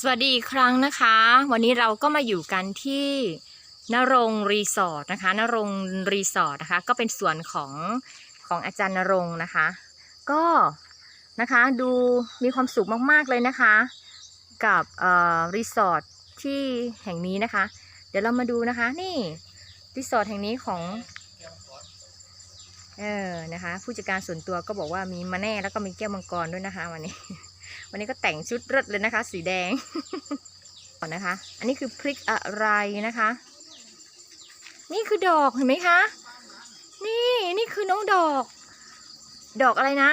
สวัสดีอีกครั้งนะคะ วันนี้เราก็มาอยู่กันที่นรงรีสอร์ทนะคะนรงรีสอร์ทนะคะ ก็เป็นส่วนของของอาจารย์นรงนะคะ ก็นะคะดูมีความสุขมากๆเลยนะคะ กับเอ่อรีสอร์ทที่แห่งนี้นะคะ เดี๋ยวเรามาดูนะคะ นี่รีสอร์ทแห่งนี้ของเออนะคะ ผู้จัดการส่วนตัวก็บอกว่ามีมาแน่แล้วก็มีแก้วมังกรด้วยนะคะวันนี้ วันนี้ก็แต่งชุดเลิศเลยนะคะ สีแดงก่อนนะคะ อันนี้คือพริกอะไรนะคะ นี่คือดอกเห็นไหมคะ นี่นี่คือน้องดอก ดอกอะไรนะ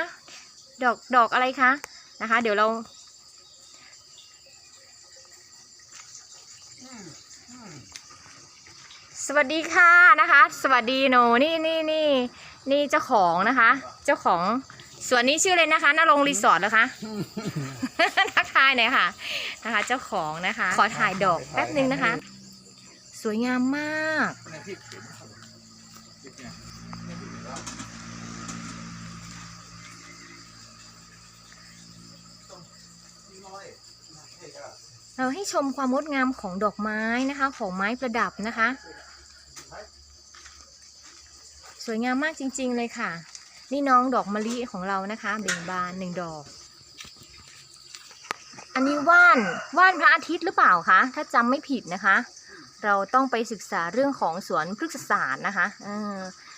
ดอกดอกอะไรคะนะคะ เดี๋ยวเราสวัสดีค่ะนะคะ สวัสดีโนนี่นี่นี่นี่เจ้าของนะคะ เจ้าของส่วนนี้ชื่อเลยนะคะนรงรีสอร์ทเหรอคะ ทักทายหน่อยค่ะนะคะ เจ้าของนะคะ ขอถ่ายดอกแป๊บนึงนะคะ สวยงามมากเราให้ชมความงดงามของดอกไม้นะคะ ของไม้ประดับนะคะ สวยงามมากจริง ๆ เลยค่ะ นี่น้องดอกมะลิของเรานะคะเบ่งบานหนึ่งดอก อันนี้ว่านว่านพระอาทิตย์หรือเปล่าคะ ถ้าจำไม่ผิดนะคะ เราต้องไปศึกษาเรื่องของสวนพฤกษศาสตร์นะคะเออ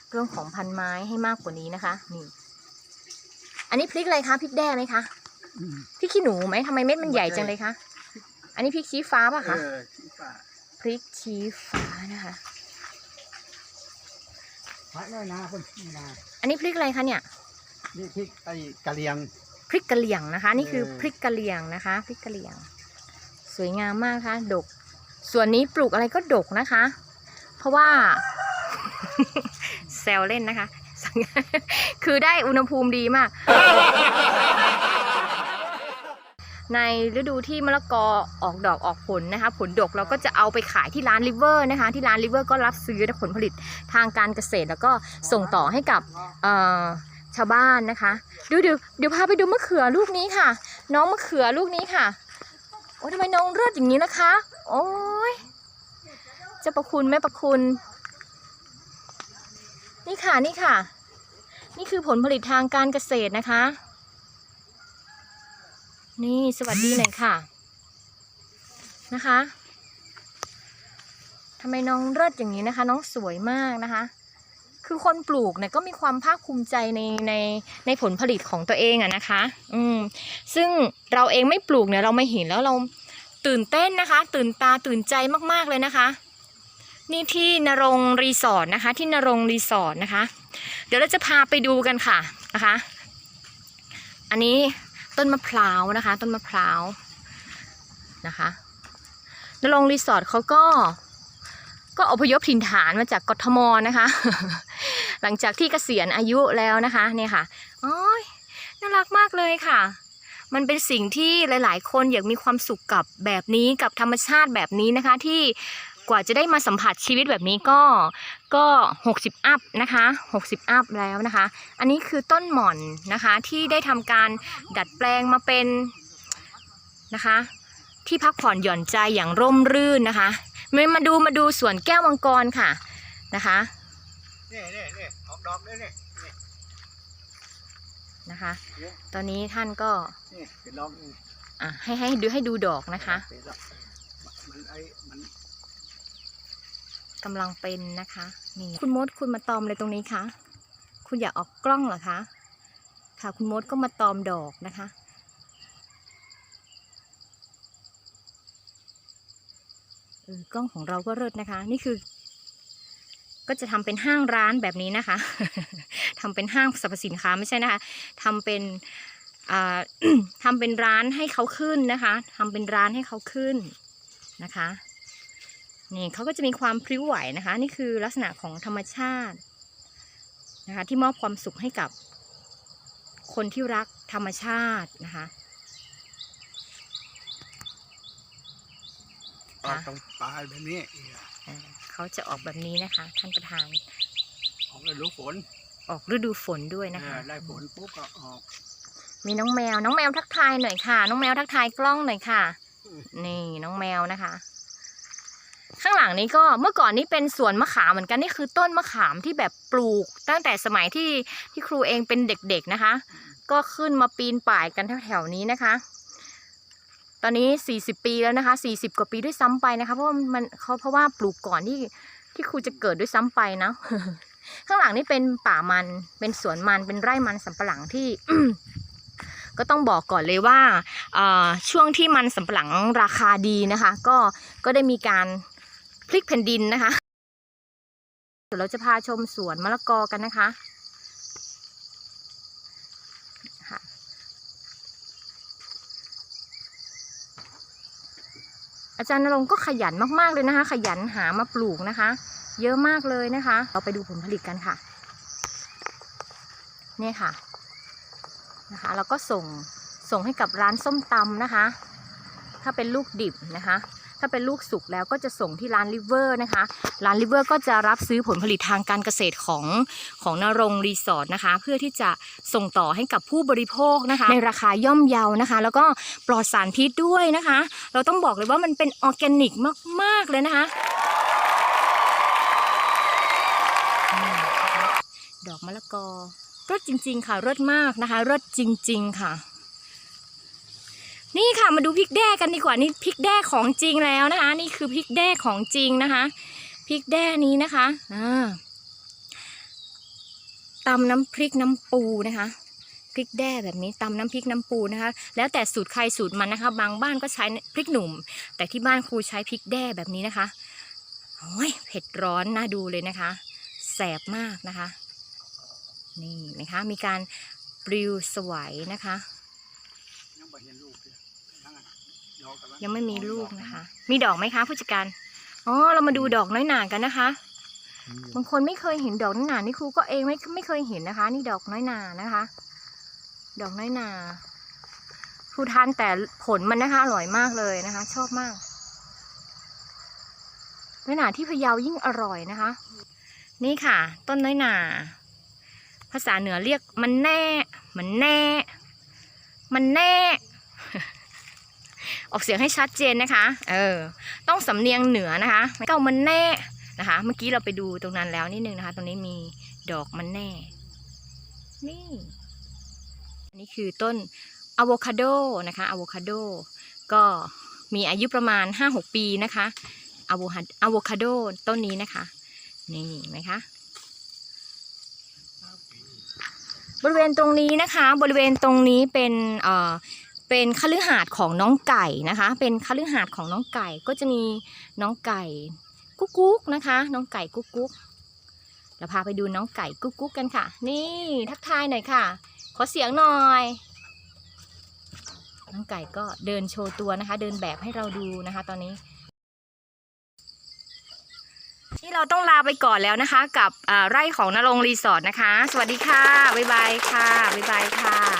เรื่องของพันไม้ให้มากกว่านี้นะคะ นี่ อันนี้พริกอะไรคะพริกแด้ไหมคะพริกขี้หนูไหมทำไมเม็ดมันใหญ่จังเลยคะ อันนี้พริกชี้ฟ้าป่ะคะเออที่ป่าพริกชี้ฟ้านะคะพักน้อยนะคนนี่นะอันนี้พริกอะไรคะเนี่ยนี่ที่ไอ้กะเลียงพ ริกกะเหรี่ยงนะคะ นี่คือเออพริกกะเหรี่ยงนะคะพริกกะเหรี่ยง สวยงามมากค่ะ ดก ส่วนนี้ปลูกอะไรก็ดกนะคะ เพราะว่าแซวเล่นนะคะ คือได้อุณหภูมิดีมาก ในฤดูที่มะละกอออกดอกออกผลนะคะ ผลดกเราก็จะเอาไปขายที่ร้านริเวอร์นะคะ ที่ร้านริเวอร์ก็รับซื้อผลผลิตทางการเกษตร แล้วก็ส่งต่อให้กับเอ่อ ชาวบ้านนะคะ ดูเดี๋ยวเดี๋ยวพาไปดูมะเขือลูกนี้ค่ะ น้องมะเขือลูกนี้ค่ะ โอ้ยทำไมน้องเลือดอย่างนี้นะคะ โอ้ยเจะประคุณแม่ประคุณ นี่ค่ะนี่ค่ะ นี่คือผลผลิตทางการเกษตรนะคะ นี่สวัสดีหน่อยค่ะ นะคะทำไมน้องเลิศอย่างนี้นะคะ น้องสวยมากนะคะ คือคนปลูกเนี่ยก็มีความภาคภูมิใจในในในผลผลิตของตัวเองอะนะคะ อืมซึ่งเราเองไม่ปลูกเนี่ยเราไม่เห็นแล้วเราตื่นเต้นนะคะ ตื่นตาตื่นใจมากๆเลยนะคะ นี่ที่นรงรีสอร์ทนะคะ ที่นรงรีสอร์ทนะคะ เดี๋ยวเราจะพาไปดูกันค่ะนะคะ อันนี้ต้นมะพร้าวนะคะ ต้นมะพร้าวนะคะนรงรีสอร์ทเขาก็ก็อพยพถิ่นฐานมาจากกทมนะคะ หลังจากที่เกษียณอายุแล้วนะคะเนี่ยค่ะโอ้ยน่ารักมากเลยค่ะ มันเป็นสิ่งที่หลาย ๆ คนอยากมีความสุขกับแบบนี้กับธรรมชาติแบบนี้นะคะที่กว่าจะได้มาสัมผัสชีวิตแบบนี้ก็ก็ 60 อัพนะคะ60 อัพแล้วนะคะ อันนี้คือต้นหม่อนนะคะที่ได้ทำการดัดแปลงมาเป็นนะคะ ที่พักผ่อนหย่อนใจอย่างร่มรื่นนะคะมามาดูมาดูสวนแก้วมังกรค่ะนะคะนี่นี่นี่ออก ดอกด้วยนี่นี่นะคะ ตอนนี้ท่านก็นี่เป็นดอกนี่อะให้ให้ดูให้ดูดอกนะคะเป็นดอกมันไอ้มันกำลังเป็นนะคะนี่คุณมดคุณมาตอมอะไรตรงนี้คะคุณอยากออกกล้องเหรอคะค่ะคุณมดก็มาตอมดอกนะคะเออกล้องของเราก็เลิศนะคะ นี่คือ ก็จะทำเป็นห้างร้านแบบนี้นะคะทำเป็นห้างสรรพสินค้าไม่ใช่นะคะทำเป็นอ่าทำเป็นร้านให้เขาขึ้นนะคะทำเป็นร้านให้เขาขึ้นนะคะนี่เขาก็จะมีความพริ้วไหวนะคะ นี่คือลักษณะของธรรมชาตินะคะที่มอบความสุขให้กับคนที่รักธรรมชาตินะคะ ออกตรงปลายแบบนี้อ่าเขาจะออกแบบนี้นะคะ ท่านประธานออกฤดูฝนออกฤดูฝนด้วยนะคะ เออได้ฝนปุ๊บก็ออก มีน้องแมว น้องแมวทักทายหน่อยค่ะ น้องแมวทักทายกล้องหน่อยค่ะนี่น้องแมวนะคะ ข้างหลังนี้ก็เมื่อก่อนนี้เป็นสวนมะขามเหมือนกันนี่คือต้นมะขามที่แบบปลูก ตั้งแต่สมัยที่ที่ครูเองเป็นเด็กๆนะคะ ก็ขึ้นมาปีนป่ายกันแถวๆนี้นะคะ ตอนนี้ 40 ปีแล้วนะคะ 40 กว่าปีด้วยซ้ำไปนะคะ เพราะมันเขาเพราะว่าปลูกก่อนที่ที่ครูจะเกิดด้วยซ้ำไปนะ ข้างหลังนี่เป็นป่ามัน เป็นสวนมัน เป็นไร่มันสำปะหลังที่ก็ต้องบอกก่อนเลยว่าช่วงที่มันสำปะหลังราคาดีนะคะ ก็ก็ได้มีการพลิกแผ่นดินนะคะเดี๋ยวเราจะพาชมสวนมะละกอกันนะคะ อาจารย์นรงก็ขยันมากๆเลยนะคะ ขยันหามาปลูกนะคะ เยอะมากเลยนะคะ เราไปดูผลผลิตกันค่ะเนี่ยค่ะนะคะแล้วก็ส่งส่งให้กับร้านส้มตำนะคะ ถ้าเป็นลูกดิบนะคะ ถ้าเป็นลูกสุกแล้วก็จะส่งที่ร้านลิเวอร์นะคะ ร้านลิเวอร์ก็จะรับซื้อผลผลิตทางการเกษตรของของนรงรีสอร์ทนะคะ เพื่อที่จะส่งต่อให้กับผู้บริโภคนะคะ ในราคาย่อมเยานะคะ แล้วก็ปลอดสารพิษด้วยนะคะ เราต้องบอกเลยว่ามันเป็นออร์แกนิกมาก ๆ เลยนะคะดอกมะละกอรสจริง ๆ ค่ะรสมากนะคะรสจริง ๆ ค่ะ นี่ค่ะมาดูพริกแด้กันดีกว่านี่พริกแด้ของจริงแล้วนะคะ นี่คือพริกแด้ของจริงนะคะพริกแด้นี้นะคะอ่าตำน้ำพริกน้ำปูนะคะพริกแด้แบบนี้ตำน้ำพริกน้ำปูนะคะ แล้วแต่สูตรใครสูตรมันนะคะ บางบ้านก็ใช้พริกหนุ่ม แต่ที่บ้านครูใช้พริกแด้แบบนี้นะคะโอ้ยเผ็ดร้อนน่าดูเลยนะคะแสบมากนะคะ นี่นะคะมีการปลิวสวยนะคะ ยังไม่เห็นลูกเลยนั่งอะดอกกำลั ยังไม่มีลูกนะคะ มีดอกไหมคะ ผู้จัดการอ๋อเรามาดูดอกน้อยหนากันนะคะ บางคนไม่เคยเห็นดอกน้อยหนานี่ครูก็เองไม่ไม่เคยเห็นนะคะ นี่ดอกน้อยหนานะคะ ดอกน้อยหนาครูทานแต่ผลมันนะคะอร่อยมากเลยนะคะ ชอบมากน้อยหนาที่พะเยายิ่งอร่อยนะคะ นี่ค่ะ ต้นน้อยหนาภาษาเหนือเรียกมันแน่ มันแน่ มันแน่ ออกเสียงให้ชัดเจนนะคะ เออ ต้องสำเนียงเหนือนะคะ เก้ามันแน่นะคะ เมื่อกี้เราไปดูตรงนั้นแล้วนิดนึงนะคะ ตรงนี้มีดอกมันแน่ นี่อันนี้คือต้นอะโวคาโดนะคะอะโวคาโดก็มีอายุประมาณ 5-6 ปีนะคะอะโวคาอะโวคาโดต้นนี้นะคะ นี่ไหมคะบริเวณตรงนี้นะคะ บริเวณตรงนี้เป็น เป็นคฤหาสน์ของน้องไก่นะคะ เป็นคฤหาสน์ของน้องไก่ก็จะมีน้องไก่กุ๊กกุ๊กนะคะ น้องไก่กุ๊กกุ๊กเราพาไปดูน้องไก่กุ๊กกุ๊กกันค่ะ นี่ทักทายหน่อยค่ะ ขอเสียงหน่อย น้องไก่ก็เดินโชว์ตัวนะคะ เดินแบบให้เราดูนะคะ ตอนนี้นี่เราต้องลาไปก่อนแล้วนะคะ กับไร่ของนรงรีสอร์ทนะคะ สวัสดีค่ะ บ๊ายบายค่ะ บ๊ายบายค่ะ